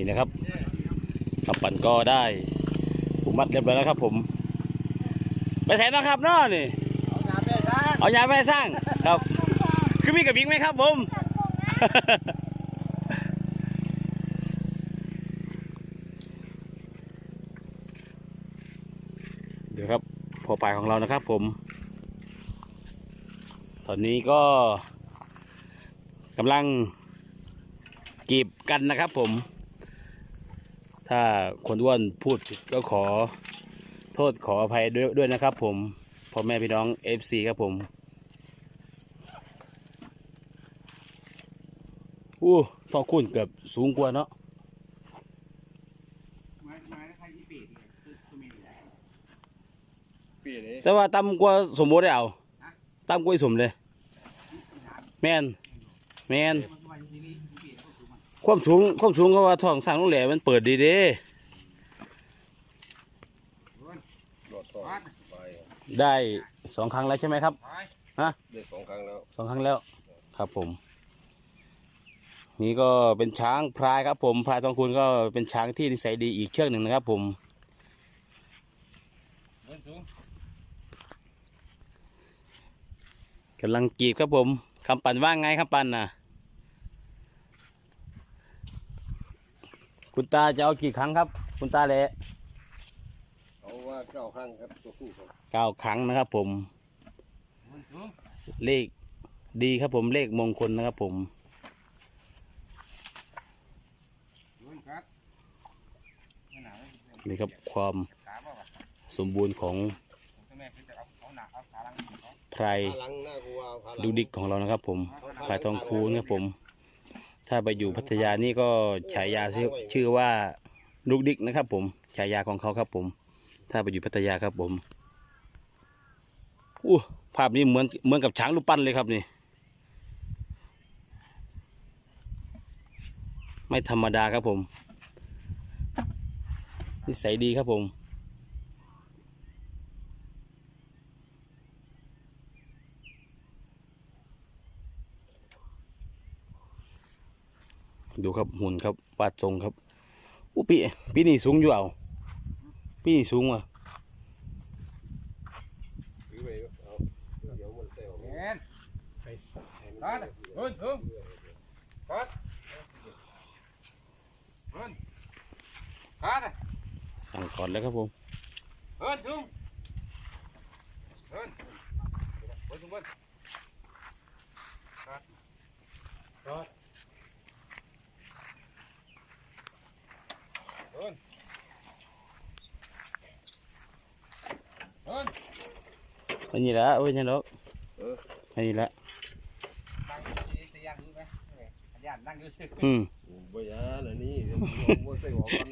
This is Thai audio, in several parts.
นี่นะครับขับปั่นก็ได้ผูกมัดเรียบร้อยแล้วครับ ผม ไปแสนนะครับนาะนี่ เอายาไปสร้างครับ คือมีกับบิงไหมครับผมเดี๋ยวครับพอปลายของเรานะครับ ผม ตอนนี้ก็กำลังกีบกันนะครับผม ถ้าคนอ้วนพูดผิดก็ขอโทษขออภัยด้วยด้วยนะครับ ผมพ่อแม่พี่น้อง FC ครับผมอู้ทอคุณเกือบสูงกว่าเนาะแต่ว่าต่ำกว่าสมบูรณ์ได้เอาต่ำกว่าสมเลย แมนแมน ความสูงความสูงก็ว่าท้องสร้างโรงแรมมันเปิดดีเด้หลอดทองไปได้สองครั้งแล้วใช่ไหมครับ ได้สองครั้งแล้ว สองครั้งแล้วครับผม นี่ก็เป็นช้างพลายครับผมพลายทองคุณก็เป็นช้างที่นิสัยดีอีกเชือกหนึ่งนะครับผม กำลังจีบครับผมคำปั่นว่าไงคำปั่นน่ะ คุณตาจะเอากี่ครั้งครับ คุณตาแหละเอาว่าเก้าครั้งครับตัวคู่ครับเก้าครั้งนะครับ ผม เลขดีครับผมเลขมงคลนะครับ ผมนี่ครับความสมบูรณ์ของไพรพลังหน้ากูว่าพลังลูกดิกของเรานะครับ ผมไพรทองคูนะครับผม ถ้าไปอยู่พัทยานี่ก็ฉายาชื่อชื่อว่าลูกดิกนะครับ ผมฉายาของเขาครับผม ถ้าไปอยู่พัทยาครับผมอู้ภาพนี้เหมือนเหมือนกับช้างรูปปั้นเลยครับนี่ ไม่ธรรมดาครับผมนิสัยดีครับผม ดูครับหุ่นครับวาดทรงครับอู้ปีปีนี้สูงอยู่เอาปีนี้สูงว่ะถือไปเอาเดี๋ยวมันเซลล์เห็นกัดเฮินถึงกัดเฮินกัดสั่งก่อนแล้วครับผมเฮินถึงเฮินเฮินถึงเฮินกัดกัดเฮินเฮิน อันนี้ละโอ้ยนี่แล้วอันนี้ละ นั่งอยู่ที่ตีย่างดูไหมเอ้ยอันย่านนั่งอยู่สิ อืม บ่ยา หน่ะนี่มันใส่หัวกัน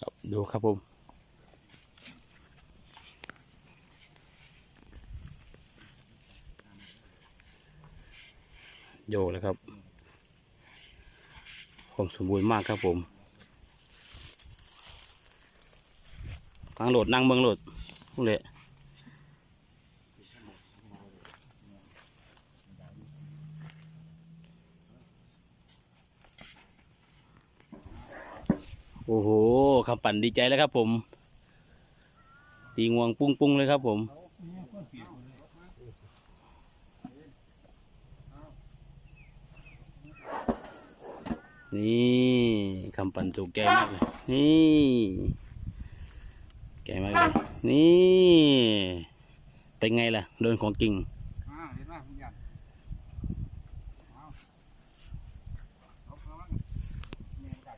ครับดูครับผม โยกเลยครับความสมบูรณ์มากครับผมนั่งโหลดนั่งเมืองโหลดนู่นแหละโอ้โหคำปั่นดีใจแล้วครับผม ตีงวงปุ้งปุ้งๆเลยครับผม นี่คำปั่นตูแกมากเลยนี่ แกมากเลยนี่ เป็นไงล่ะ โดนของกิ่ง อ้าวเห็นไหมคุณย่านเอาเอาเอาเอาเนี่ยกัด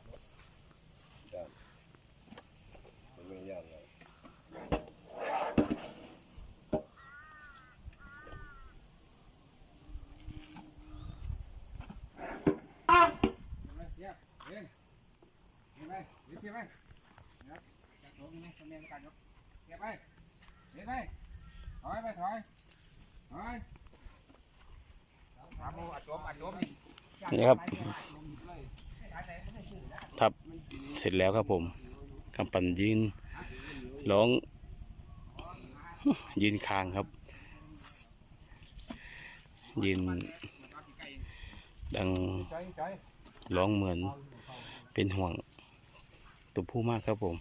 มันไม่ยากเลย เดี๋ยวเห็น เห็นไหมเห็นเห็นไหมนะครับจับตัวนี่ไหมทำเนียนการยกเก็บไปเห็นไหมถอยไปถอยถอยทำโมอัดจมอัดจมนี่นี่ครับทับเสร็จแล้วครับผมกำปั่นยืนร้อง ยืนคางครับ ยืนดังร้องเหมือนเป็นห่วง ตัวผู้มากครับผม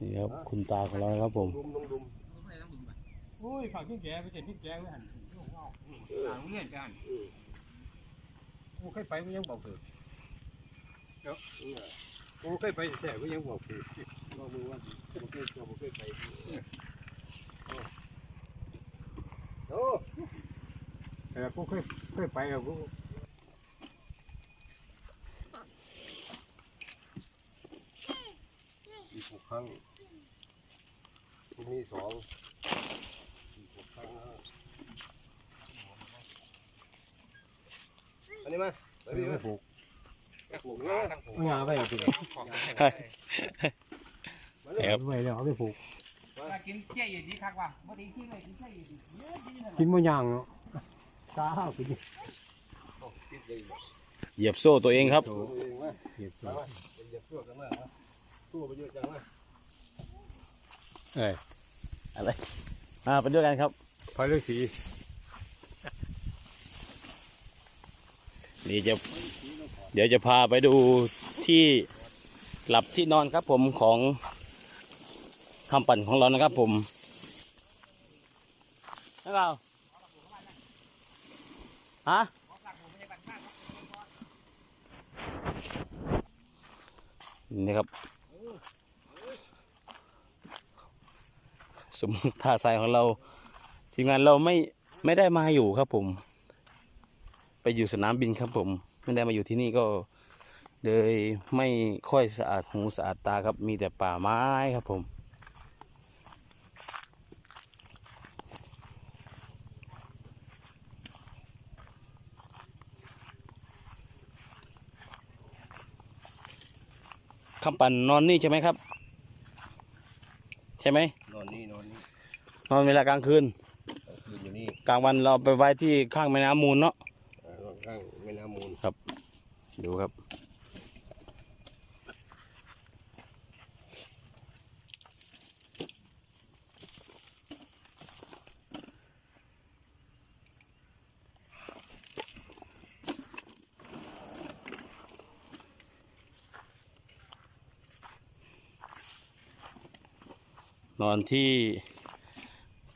นี่ครับคุณตาของเราครับผมโอ้ยฝากพี่แกไปเจ็บพี่แกไว้หันต่างเงื่อนกันกูเคยไปกูยังบอกเถอะเนี่ยกูเคยไปแต่กูยังบอกเถอะบอกมึงว่ากูเคยกูเคยไป โอ้แต่กูเคยเคยไปอะกูอีกหกครั้งพรุ่งนี้สองอีกหกครั้งนะอันนี้มาไปไม่ดิไม่มาผูกปลูกนะตั้งผูกไม่เอาไปเอาไปของมาไหนเลย ครับไม่เลยเอาไปผูกมา กินเชี่ยอยู่ดีคักว่ะบ่ดีที่เลยกินเชี่ยอยู่ดีเยอะดีนะกินมะยางเนาะตากินติดเลยเหยียบโซ่ตัวเองครับตัวเองมาเหยียบมามาเหยียบตัวกันมามาตัวไปเยอะจังมาเอ้ยอ่าไปด้วยกันครับพายฤาษีนี่จะเดี๋ยวจะพาไปดูที่หลับที่นอนครับผมของ คำปั่นของเรานะครับผมนั่นเราฮะนี่ครับสมมติท่าทรายของเรา ทีมงานเราไม่ไม่ได้มาอยู่ครับผม ไปอยู่สนามบินครับผม ไม่ได้มาอยู่ที่นี่ก็เลยไม่ค่อยสะอาดหูสะอาดตาครับมีแต่ป่าไม้ครับผม คำปั่นนอนนี่ใช่ไหมครับ ใช่ไหมนอนนี่นอนนี่นอนเวลากลางคืน คืนอยู่นี่กลางวันเราไปไว้ที่ข้างแม่น้ำมูลเนาะ อ่านอนข้างแม่น้ำมูล ดูครับ นอนที่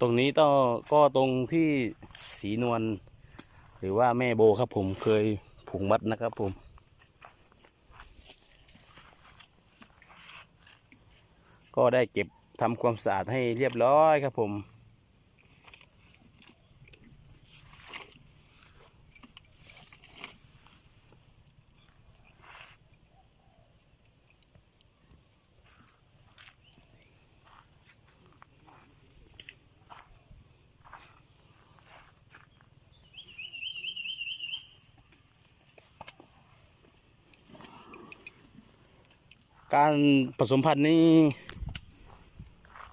ตรงนี้ต้องก็ตรงที่สีนวลหรือว่าแม่โบครับผมเคยผูกมัดนะครับผม ก็ได้เก็บทำความสะอาดให้เรียบร้อยครับผม การผสมพันธุ์นี้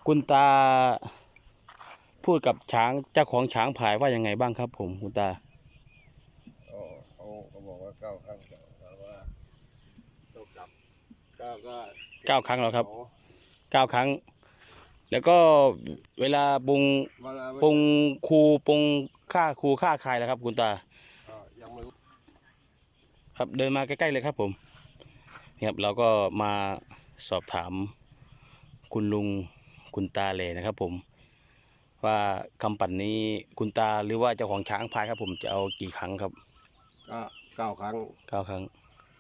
คุณตาพูดกับช้างเจ้าของช้างผายว่ายังไงบ้างครับ ผมคุณตาอ๋อเขาเขาบอกว่าเก้าครั้งแต่ว่าต้องกลับเก้าก็เก้าครั้งแล้วครับอ๋อเก้าครั้ง แล้วก็เวลาปรุงเวลาปรุงคูปรุงค่าคูค่าคายแล้วครับ คุณตาอ่ายังไม่รู้ครับเดินมาใกล้ๆเลยครับผม นี่ครับเราก็มาสอบถามคุณลุงคุณตาเลยนะครับ ผมว่าคำปั่นนี้คุณตาหรือว่าเจ้าของช้างพายครับ ผมจะเอากี่ครั้งครับก็เก้าครั้งเก้าครั้ง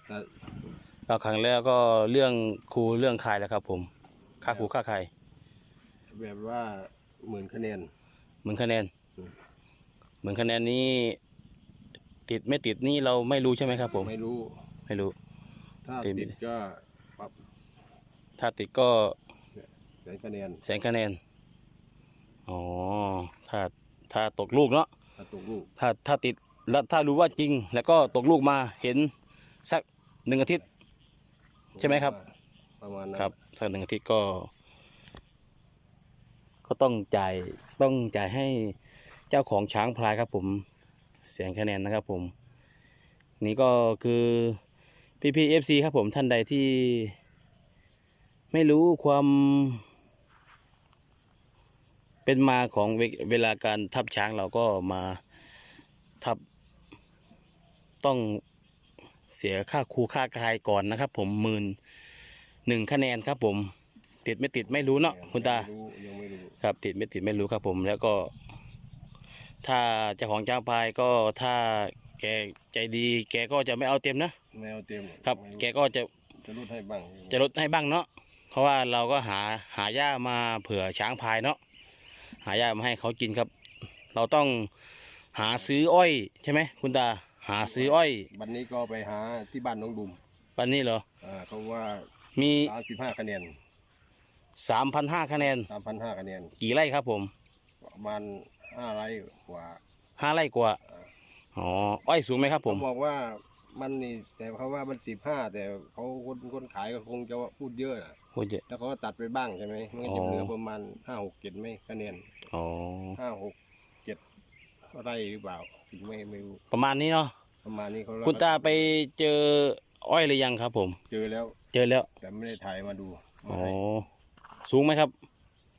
แต่เก้าครั้งแล้วก็เรื่องครูเรื่องคายแล้วครับ ผมค่าครูค่าคายแบบว่าหมื่นคะแนนเหมือนคะแนนอืมเหมือนคะแนนนี้ ติดไม่ติดนี่เราไม่รู้ใช่ไหมครับ ผมไม่รู้ไม่รู้ ถ้าเต็มติดก็ปรับถ้าติดก็แสนคะแนนแสนคะแนน อ๋อ ถ้าถ้าตกลูกเนาะ ถ้าตกลูก ถ้าถ้าติดแล้วถ้ารู้ว่าจริง แล้วก็ตกลูกมาเห็นสักหนึ่งอาทิตย์ ใช่ไหมครับ ประมาณนั้นครับ สักหนึ่งอาทิตย์ก็ ก็ต้องจ่ายต้องจ่ายให้เจ้าของช้างพลายครับผมเสียงคะแนนนะครับผม นี่ก็คือ พี่พีเอฟซีครับผมท่านใดที่ ไม่รู้ความ เป็นมาของเวเวลาการทับช้างเราก็มาทับต้องเสียค่าครูค่ากายก่อนนะครับ ผมหมื่นหนึ่งคะแนนครับผม ติดไม่ติดไม่รู้เนาะคุณตายังไม่รู้ยังไม่รู้ครับติดไม่ติดไม่รู้ครับผม แล้วก็ ถ้าเจ้าของจ้างพายก็ถ้าแกใจดี แกก็จะไม่เอาเต็มนะ แมวเต็มครับ แกก็จะจะลดให้บ้างจะลดให้บ้างเนาะเพราะว่าเราก็หาหาหญ้ามาเผื่อช้างพายเนาะหาหญ้ามาให้เขากินครับ เราต้องหาซื้ออ้อยใช่ไหมคุณตาหาซื้ออ้อยวันนี้ก็ไปหาที่บ้านน้องดุมปันนี้เหรออ่าเขาว่ามีสามสิบห้าคะแนนสามพันห้าคะแนนสามพันห้าคะแนนกี่ไร่ครับผมประมาณห้าไร่กว่าห้าไร่กว่าอ๋ออ้อยสูงไหมครับผมเขาบอกว่า มันนี่แต่เขาว่ามันสิบห้าแต่เขาคนคนขายก็คงจะพูดเยอะนะโอ้ยแล้วเขาก็ตัดไปบ้างใช่ไหมมันก็จะอ๋อเหลือประมาณห้าหกเจ็ดไม่คะแนนอ๋อห้าหกเจ็ดไร่หรือเปล่าถึงไม่ไม่รู้ประมาณนี้เนาะประมาณนี้เขาคุณตาไปเจออ้อยหรือยังครับ ผม เจอแล้ว เจอแล้ว แต่ไม่ได้ถ่ายมาดูอ๋อสูงไหมครับ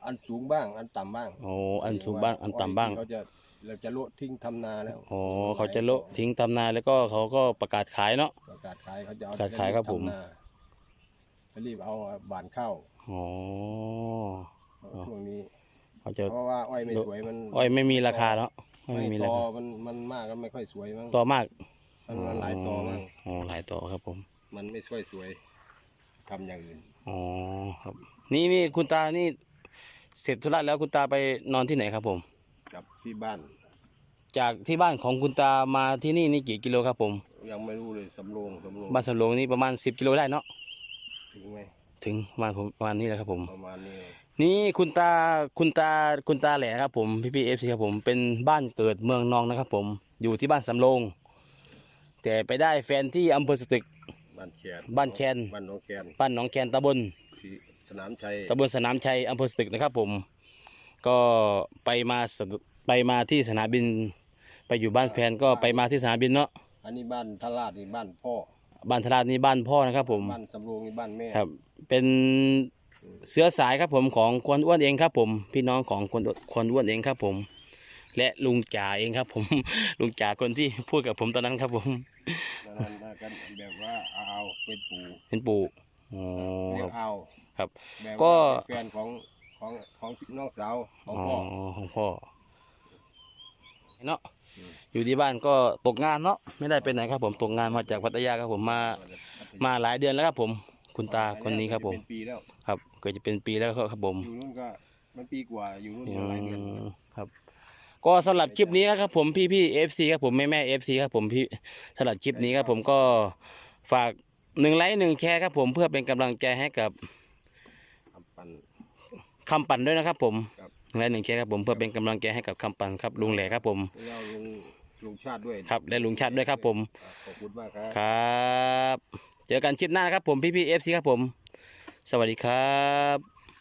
อันสูงบ้าง อันต่ำบ้างอ๋ออันสูงบ้าง อันต่ำบ้างเขาจะ เราจะโละทิ้งทำนาแล้วอ๋อเขาจะโละทิ้งตำนาแล้วก็เขาก็ประกาศขายเนาะ ประกาศขายเขาจะเอาประกาศขายครับผม ทำนาจะรีบเอาบานเข้าอ๋อช่วงนี้ เขาจะ เพราะว่าอ้อยไม่สวยมันอ้อยไม่มีราคาเนาะอ้อยไม่ไม่มีตราอคามันมันมากก็ไม่ค่อยสวยมั้งต่อมากมันมันหลายตอมั้งอ๋อหลายต่อครับผมมันไม่ช่วยสวยทำอย่างอื่นอ๋อครับ นี่นี่คุณตานี่เสร็จธุระแล้วคุณตาไปนอนที่ไหนครับผม กับที่บ้าน จากที่บ้านของคุณตามาที่นี่นี่กี่กิโลครับผม ยังไม่รู้เลยสำโรงสำโรงบ้านสำโรงนี่ประมาณ 10กิโลได้เนาะถึงไหมถึงประมาณผมประมาณนี้แหละครับผม ประมาณนี้นี่คุณตาคุณตาคุณตาแหล่ครับผมพี่พีเอฟซีครับผมเป็นบ้านเกิดเมืองนองนะครับ ผมอยู่ที่บ้านสำโรงแต่ไปได้แฟนที่อำเภอสตึก บ้านแคนบ้านแคน บ้านน้องแคนบ้านหนองแคนตำบลที่สนามชัยตำบลสนามชัยอำเภอสตึกนะครับผม ก็ไปมาสะไปมาที่สนามบิน ไปอยู่บ้านแฟนก็ไปมาที่สนามบินเนาะอันนี้บ้านทลาดนี่บ้านพ่อบ้านทราดนี่บ้านพ่อนะครับ ผมบ้านสำโรงนี่บ้านแม่ครับ เป็นเสื้อสายครับผมของควรอ้วนเองครับ ผม พี่น้องของควรควรอ้วนเองครับ ผม และลุงจ่าเองครับ ผม ลุงจ่าคนที่พูดกับผมตอนนั้นครับ ผมนั่นน่ะกันแบบว่าเอาเอาเป็นปู่เป็นปู่อ๋อเรียคกรับเอาครับแบบก็ว่าเป็นแฟนของ ของของน้องสาวของอ๋อพ่อของพ่อเนาะอืมอยู่ที่บ้านก็ตกงานเนาะไม่ได้ไปไหนครับ ผมตกงานมาจากพัทยาครับผมมามาหลายเดือนแล้วครับ ผม คุณตาคนนี้ครับผมเป็นปีแล้วครับเกิดจะเป็นปีแล้วครับผมอยู่นู่นก็มันปีกว่าอยู่นู่นอืก็หลายเดือนมครับ ก็สำหรับคลิปนี้นะครับ ผมพี่พี่เอฟซีครับผมแม่แม่เอฟซีครับผมพี่สำหรับคลิปนี้ครับ ผมก็ฝากหนึ่งไลค์หนึ่งแชร์ครับผมเพื่อเป็นกำลังใจให้กับทำปัน คำปั่นด้วยนะครับ ผมครับหนึ่งไลค์หนึ่งแชร์ครับผมเพื่อเป็นกำลังใจให้กับคำปั่นครับลุงแหล่ครับผมแล้วลุงลุงชาติด้วยครับและลุงชาติด้วยครับผมขอบคุณมากครับ ครับ เจอกันคลิปหน้านะครับผมพี่พี่เอฟซีครับผม สวัสดีครับ